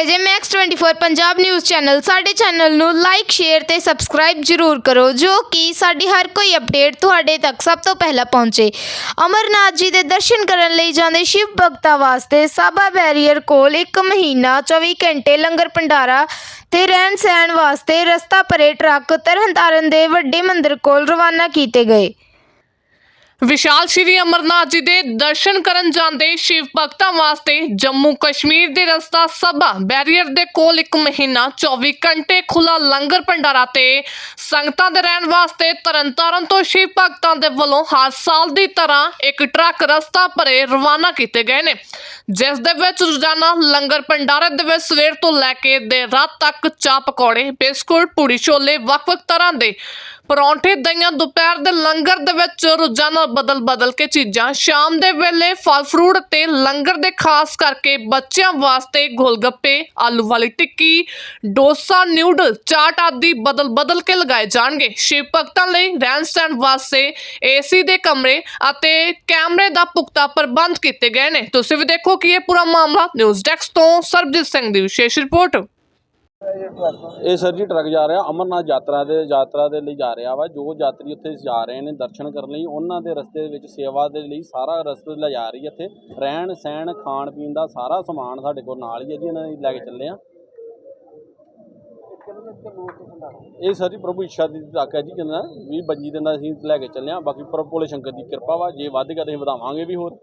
ਰਹੇ ਜੇ Max 24 Punjab news channel ਸਾਡੇ ਚੈਨਲ ਨੂੰ ਲਾਈਕ ਸ਼ੇਅਰ ਤੇ ਸਬਸਕ੍ਰਾਈਬ ਜਰੂਰ ਕਰੋ, ਜੋ ਕਿ ਸਾਡੀ ਹਰ ਕੋਈ ਅਪਡੇਟ ਤੁਹਾਡੇ ਤੱਕ ਸਭ ਤੋਂ ਪਹਿਲਾਂ ਪਹੁੰਚੇ। ਅਮਰਨਾਥ ਜੀ ਦੇ ਦਰਸ਼ਨ ਕਰਨ ਲਈ ਜਾਂਦੇ ਸ਼ਿਵ ਭਗਤਾਂ ਵਾਸਤੇ ਸਾਬਾ ਬੈਰੀਅਰ ਕੋਲ 1 ਮਹੀਨਾ 24 ਘੰਟੇ ਲੰਗਰ ਭੰਡਾਰਾ ਤੇ ਰਹਿਣ ਸਹਿਣ ਵਾਸਤੇ ਰਸਤਾ ਭਰੇ ਟਰੱਕ ਤਰਨਤਾਰਨ ਦੇ ਵੱਡੇ ਮੰਦਿਰ ਕੋਲ ਰਵਾਨਾ ਕੀਤੇ ਗਏ। ਵਿਸ਼ਾਲ ਸ਼੍ਰੀ ਅਮਰਨਾਥ ਜੀ ਦੇ ਦਰਸ਼ਨ ਕਰਨ ਜਾਂਦੇ ਸ਼ਿਵ ਭਗਤਾਂ ਵਾਸਤੇ ਜੰਮੂ ਕਸ਼ਮੀਰ ਦੇ ਰਸਤਾ ਸਭਾ ਬੈਰੀਅਰ ਦੇ ਕੋਲ ਇੱਕ ਮਹੀਨਾ 24 ਘੰਟੇ ਖੁੱਲਾ ਲੰਗਰ ਭੰਡਾਰਾ ਤੇ ਸੰਗਤਾਂ ਦੇ ਰਹਿਣ ਵਾਸਤੇ ਤਰਨਤਾਰਨ ਤੋਂ ਸ਼ਿਵ ਭਗਤਾਂ ਦੇ ਵੱਲੋਂ ਹਰ ਸਾਲ ਦੀ ਤਰ੍ਹਾਂ ਇੱਕ ਟਰੱਕ ਰਸਤਾ ਭਰੇ ਰਵਾਨਾ ਕੀਤੇ ਗਏ ਨੇ। ਜਿਸ ਦੇ ਵਿੱਚ ਰੋਜ਼ਾਨਾ ਲੰਗਰ ਭੰਡਾਰੇ ਦੇ ਵਿੱਚ ਸਵੇਰ ਤੋਂ ਲੈ ਕੇ ਦੇਰ ਰਾਤ ਤੱਕ ਚਾਹ ਪਕੌੜੇ, ਬਿਸਕੁਟ, ਪੂੜੀ ਛੋਲੇ ਵੱਖ-ਵੱਖ ਤਰ੍ਹਾਂ ਦੇ ਪਰੌਂਠੇ ਦਹੀਆਂ ਦੁਪਹਿਰ ਦੇ ਲੰਗਰ ਦੇ ਵਿੱਚ ਰੋਜ਼ਾਨਾ ਬਦਲ-ਬਦਲ ਕੇ ਚੀਜ਼ਾਂ। ਸ਼ਾਮ ਦੇ ਵੇਲੇ ਫਲ ਫਰੂਟ ਤੇ ਲੰਗਰ ਦੇ ਖਾਸ ਕਰਕੇ ਬੱਚਿਆਂ ਵਾਸਤੇ ਗੋਲਗੱਪੇ, ਆਲੂ ਵਾਲੀ ਟਿੱਕੀ, ਡੋਸਾ, ਨਿਊਡਲ, ਚਾਟ ਆਦਿ ਬਦਲ-ਬਦਲ ਕੇ ਲਗਾਏ ਜਾਣਗੇ। ਸ਼ਿਵ ਭਗਤਾਂ ਲਈ ਰਹਿਣ ਸਹਿਣ ਵਾਸਤੇ ਏਸੀ ਦੇ ਕਮਰੇ ਅਤੇ ਕੈਮਰੇ ਦਾ ਪੁਖਤਾ ਪ੍ਰਬੰਧ ਕੀਤੇ ਗਏ ਨੇ। ਤੁਸੀਂ ਵੀ ਦੇਖੋ ਕਿ ਇਹ ਪੂਰਾ ਮਾਮਲਾ। ਨਿਊਜ਼ ਡੈਸਕ ਤੋਂ ਸਰਬਜੀਤ ਸਿੰਘ ਦੀ ਵਿਸ਼ੇਸ਼ ਰਿਪੋਰਟ। ਇਹ ਸਰ ਜੀ ਟਰੱਕ ਜਾ ਰਿਹਾ ਅਮਰਨਾਥ ਯਾਤਰਾ ਦੇ ਯਾਤਰਾ ਦੇ ਲਈ ਜਾ ਰਿਹਾ ਵਾ। ਜੋ ਯਾਤਰੀ ਉੱਥੇ ਜਾ ਰਹੇ ਨੇ ਦਰਸ਼ਨ ਕਰਨ ਲਈ, ਉਹਨਾਂ ਦੇ ਰਸਤੇ ਦੇ ਵਿੱਚ ਸੇਵਾ ਦੇ ਲਈ ਸਾਰਾ ਰਸਤੇ ਲੈ ਜਾ ਰਹੀ ਹੈ ਇੱਥੇ। ਰਹਿਣ ਸਹਿਣ, ਖਾਣ ਪੀਣ ਦਾ ਸਾਰਾ ਸਮਾਨ ਸਾਡੇ ਕੋਲ ਨਾਲ ਹੀ ਹੈ ਜੀ, ਇਹਨਾਂ ਨੇ ਲੈ ਕੇ ਚੱਲੇ ਆ। ਇਹ ਸਰ ਜੀ ਪ੍ਰਭੂ ਇੱਛਾ ਦੀ ਤੱਕ ਹੈ ਜੀ, ਕਹਿੰਦਾ ਵੀ ਬੱਜੀ ਦਿਨ ਦਾ ਅਸੀਂ ਲੈ ਕੇ ਚੱਲੇ ਆ। ਬਾਕੀ ਪ੍ਰਭੂ ਭੋਲੇ ਸ਼ੰਕਰ ਦੀ ਕਿਰਪਾ ਵਾ, ਜੇ ਵੱਧ ਗਿਆ ਤਾਂ ਅਸੀਂ ਵਧਾਵਾਂਗੇ ਵੀ ਹੋਰ।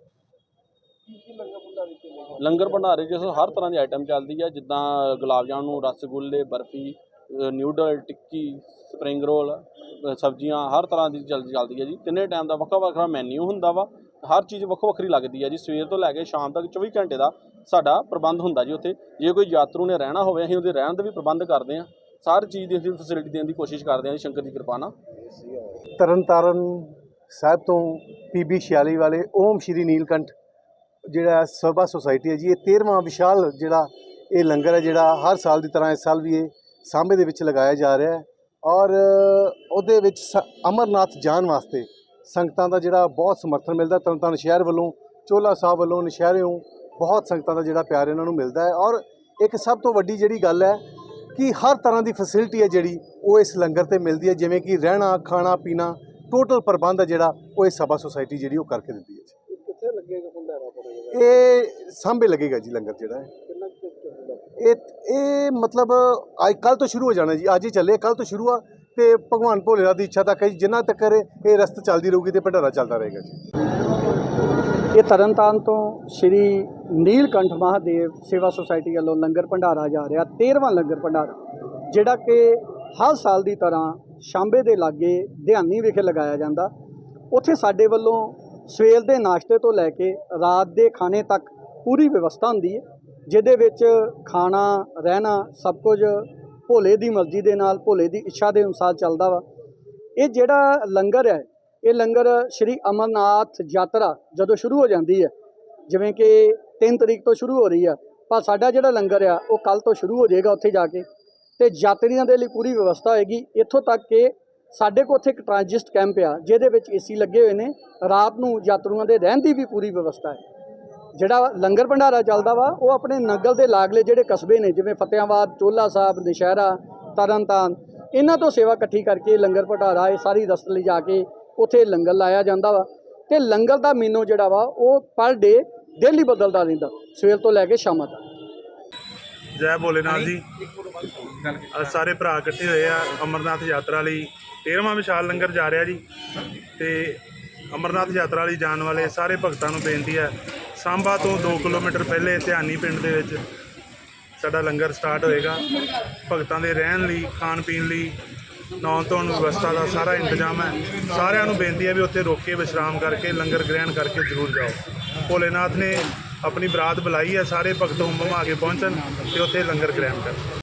ਲੰਗਰ ਭੰਡਾਰੇ ਜਿਸ ਹਰ ਤਰ੍ਹਾਂ ਦੀ ਆਈਟਮ ਚੱਲਦੀ ਹੈ ਜਿੱਦਾਂ ਗੁਲਾਬ ਜਾਮੁਨ ਰਸਗੁੱਲੇ barfi noodle tikki spring roll ਸਬਜ਼ੀਆਂ, ਹਰ ਤਰ੍ਹਾਂ ਦੀ ਚੱਲ ਚੱਲਦੀ ਹੈ ਜੀ। ਤਿੰਨੇ ਟਾਈਮ ਦਾ ਵੱਖਰਾ ਵੱਖਰਾ ਮੈਨੂ ਹੁੰਦਾ ਵਾ। ਹਰ ਚੀਜ਼ ਵੱਖੋ ਵੱਖਰੀ ਲੱਗਦੀ ਹੈ ਜੀ। ਸਵੇਰ ਤੋਂ ਲੈ ਕੇ ਸ਼ਾਮ ਤੱਕ 24 ਘੰਟੇ ਦਾ ਸਾਡਾ ਪ੍ਰਬੰਧ ਹੁੰਦਾ ਜੀ ਉੱਥੇ। ਜੇ ਕੋਈ ਯਾਤਰੂ ਨੇ ਰਹਿਣਾ ਹੋਵੇ, ਅਸੀਂ ਉਹਦੇ ਰਹਿਣ ਦਾ ਵੀ ਪ੍ਰਬੰਧ ਕਰਦੇ ਹਾਂ ਸਾਰੀ ਚੀਜ਼ ਦੀ ਅਸੀਂ ਫੈਸਿਲਿਟੀ ਦੇਣ ਦੀ ਕੋਸ਼ਿਸ਼ ਕਰਦੇ ਹਾਂ ਜੀ, ਸ਼ੰਕਰ ਦੀ ਕਿਰਪਾ ਨਾਲ। ਤਰਨਤਾਰਨ ਸਾਹਿਬ ਤੋਂ ਪੀਬੀ 46 ਵਾਲੇ, ਓਮ ਸ਼੍ਰੀ ਨੀਲਕੰਠ। ਜਿਹੜਾ ਸਭਾ ਸੁਸਾਇਟੀ ਹੈ ਜੀ, ਇਹ 13ਵਾਂ ਵਿਸ਼ਾਲ ਜਿਹੜਾ ਇਹ ਲੰਗਰ ਹੈ ਜਿਹੜਾ ਹਰ ਸਾਲ ਦੀ ਤਰ੍ਹਾਂ ਇਸ ਸਾਲ ਵੀ ਇਹ ਸਾਂਭੇ ਦੇ ਵਿੱਚ ਲਗਾਇਆ ਜਾ ਰਿਹਾ ਹੈ ਔਰ ਉਹਦੇ ਵਿੱਚ ਸ- ਅਮਰਨਾਥ ਜਾਣ ਵਾਸਤੇ ਸੰਗਤਾਂ ਦਾ ਜਿਹੜਾ ਬਹੁਤ ਸਮਰਥਨ ਮਿਲਦਾ ਤਰਨਤਾਰਨ ਸ਼ਹਿਰ ਵੱਲੋਂ ਚੋਲਾ ਸਾਹਿਬ ਵੱਲੋਂ, ਨਸ਼ਹਿਰਿਓਂ ਬਹੁਤ ਸੰਗਤਾਂ ਦਾ ਜਿਹੜਾ ਪਿਆਰ ਇਹਨਾਂ ਨੂੰ ਮਿਲਦਾ ਹੈ ਔਰ ਇੱਕ ਸਭ ਤੋਂ ਵੱਡੀ ਜਿਹੜੀ ਗੱਲ ਹੈ ਕਿ ਹਰ ਤਰ੍ਹਾਂ ਦੀ ਫੈਸਿਲਿਟੀ ਹੈ ਜਿਹੜੀ ਉਹ ਇਸ ਲੰਗਰ ਤੇ ਮਿਲਦੀ ਹੈ, ਜਿਵੇਂ ਕਿ ਰਹਿਣਾ, ਖਾਣਾ, ਪੀਣਾ ਟੋਟਲ ਪ੍ਰਬੰਧ ਹੈ ਜਿਹੜਾ ਉਹ ਇਹ ਸਭਾ ਸੁਸਾਇਟੀ ਜਿਹੜੀ ਉਹ ਕਰਕੇ ਦਿੰਦੀ ਹੈ ਜੀ ਕਿੱਥੇ ਲੱਗੇਗਾ ਭੰਡਾਰਾ ਇਹ ਸਾਂਭੇ ਲੱਗੇਗਾ ਜੀ ਲੰਗਰ ਜਿਹੜਾ ਹੈ। ਇਹ ਇਹ ਮਤਲਬ ਅੱਜ ਕੱਲ ਤੋਂ ਸ਼ੁਰੂ ਹੋ ਜਾਣਾ ਜੀ, ਅੱਜ ਹੀ ਚੱਲੇ ਕੱਲ ਤੋਂ ਸ਼ੁਰੂ ਆ ਤੇ ਭਗਵਾਨ ਭੋਲੇਨਾਥ ਦੀ ਇੱਛਾ ਤੱਕ ਹੈ ਜੀ, ਜਿੰਨਾ ਤੱਕ ਇਹ ਇਹ ਰਸਤ ਚੱਲਦੀ ਰਹੂਗੀ ਤੇ ਭੰਡਾਰਾ ਚੱਲਦਾ ਰਹੇਗਾ ਜੀ। ਇਹ ਤਰਨਤਾਰਨ ਤੋਂ ਸ਼੍ਰੀ ਨੀਲਕੰਠ ਮਹਾਦੇਵ ਸੇਵਾ ਸੁਸਾਇਟੀ ਵੱਲੋਂ ਲੰਗਰ ਭੰਡਾਰਾ ਜਾ ਰਿਹਾ 13ਵਾਂ ਲੰਗਰ ਭੰਡਾਰਾ, ਜਿਹੜਾ ਕਿ ਹਰ ਸਾਲ ਦੀ ਤਰ੍ਹਾਂ ਸ਼ਾਂਬੇ ਦੇ ਲਾਗੇ ਧਿਆਨੀ ਵਿਖੇ ਲਗਾਇਆ ਜਾਂਦਾ। ਉੱਥੇ ਸਾਡੇ ਵੱਲੋਂ ਸਵੇਰ ਦੇ ਨਾਸ਼ਤੇ ਤੋਂ ਲੈ ਕੇ ਰਾਤ ਦੇ ਖਾਣੇ ਤੱਕ ਪੂਰੀ ਵਿਵਸਥਾ ਹੁੰਦੀ ਹੈ, ਜਿਹਦੇ ਵਿੱਚ ਖਾਣਾ, ਰਹਿਣਾ, ਸਭ ਕੁਝ ਭੋਲੇ ਦੀ ਮਰਜ਼ੀ ਦੇ ਨਾਲ, ਭੋਲੇ ਦੀ ਇੱਛਾ ਦੇ ਅਨੁਸਾਰ ਚੱਲਦਾ ਵਾ। ਇਹ ਜਿਹੜਾ ਲੰਗਰ ਹੈ, ਇਹ ਲੰਗਰ ਸ਼੍ਰੀ ਅਮਰਨਾਥ ਯਾਤਰਾ ਜਦੋਂ ਸ਼ੁਰੂ ਹੋ ਜਾਂਦੀ ਹੈ, ਜਿਵੇਂ ਕਿ 3 ਤਰੀਕ ਤੋਂ ਸ਼ੁਰੂ ਹੋ ਰਹੀ ਆ ਪਰ ਸਾਡਾ ਜਿਹੜਾ ਲੰਗਰ ਆ, ਉਹ ਕੱਲ ਤੋਂ ਸ਼ੁਰੂ ਹੋ ਜਾਏਗਾ ਉੱਥੇ ਜਾ ਕੇ। ਤੇ ਯਾਤਰੀਆਂ ਦੇ ਲਈ ਪੂਰੀ ਵਿਵਸਥਾ ਹੋਏਗੀ। ਇੱਥੋਂ ਤੱਕ ਕਿ ਸਾਡੇ ਕੋਲ ਉੱਥੇ ਇੱਕ ਟ੍ਰਾਂਜਿਸਟ ਕੈਂਪ ਆ, ਜਿਹਦੇ ਵਿੱਚ ਏਸੀ ਲੱਗੇ ਹੋਏ ਨੇ। ਰਾਤ ਨੂੰ ਯਾਤਰੂਆਂ ਦੇ ਰਹਿਣ ਦੀ ਵੀ ਪੂਰੀ ਵਿਵਸਥਾ ਹੈ। ਜਿਹੜਾ ਲੰਗਰ ਭੰਡਾਰਾ ਚੱਲਦਾ ਵਾ, ਉਹ ਆਪਣੇ ਨਗਲ ਦੇ ਲਾਗਲੇ ਜਿਹੜੇ ਕਸਬੇ ਨੇ, ਜਿਵੇਂ ਫਤਿਆਬਾਦ ਚੋਲਾ ਸਾਹਿਬ ਨਸ਼ਹਿਰਾ ਤਰਨਤਾਰਨ, ਇਹਨਾਂ ਤੋਂ ਸੇਵਾ ਇਕੱਠੀ ਕਰਕੇ ਲੰਗਰ ਭੰਡਾਰਾ, ਇਹ ਸਾਰੀ ਰਸਤ ਲਈ ਜਾ ਕੇ ਉੱਥੇ ਲੰਗਰ ਲਾਇਆ ਜਾਂਦਾ ਵਾ। ਤੇ ਲੰਗਰ ਦਾ ਮੀਨੂ ਜਿਹੜਾ ਵਾ, ਉਹ ਪਰ ਡੇ ਡੇਲੀ ਬਦਲਦਾ ਰਹਿੰਦਾ, ਸਵੇਰ ਤੋਂ ਲੈ ਕੇ ਸ਼ਾਮਾਂ ਤੱਕ। ਜੈ ਭੋਲੇਨਾਥ ਜੀ। ਅੱਜ ਸਾਰੇ ਭਰਾ ਇਕੱਠੇ ਹੋਏ ਆ ਅਮਰਨਾਥ ਯਾਤਰਾ ਲਈ। 13ਵਾਂ ਵਿਸ਼ਾਲ ਲੰਗਰ ਜਾ ਰਿਹਾ ਜੀ। ਤੇ ਅਮਰਨਾਥ ਯਾਤਰਾ ਲਈ ਜਾਣ ਵਾਲੇ ਸਾਰੇ ਭਗਤਾਂ ਨੂੰ ਬੇਨਤੀ ਹੈ ਸਾਂਬਾ ਤੋਂ 2 ਕਿਲੋਮੀਟਰ ਪਹਿਲੇ ਧਿਆਨੀ ਪਿੰਡ ਦੇ ਵਿੱਚ ਸਾਡਾ ਲੰਗਰ ਸਟਾਰਟ ਹੋਏਗਾ। ਭਗਤਾਂ ਦੇ ਰਹਿਣ ਲਈ, ਖਾਣ ਪੀਣ ਲਈ ਨੌਨ ਧੋਣ ਵਿਵਸਥਾ ਦਾ ਸਾਰਾ ਇੰਤਜ਼ਾਮ ਹੈ। ਸਾਰਿਆਂ ਨੂੰ ਬੇਨਤੀ ਹੈ ਵੀ ਉੱਥੇ ਰੋਕ ਕੇ ਵਿਸ਼ਰਾਮ ਕਰਕੇ, ਲੰਗਰ ਗ੍ਰਹਿਣ ਕਰਕੇ ਜ਼ਰੂਰ ਜਾਓ। ਭੋਲੇਨਾਥ ਨੇ ਆਪਣੀ ਬਰਾਤ ਬੁਲਾਈ ਹੈ, ਸਾਰੇ ਭਗਤ ਹੁੰਮ ਆ ਕੇ ਪਹੁੰਚਣ ਤੇ ਉੱਥੇ ਲੰਗਰ ਗ੍ਰਹਿਣ ਕਰਨ।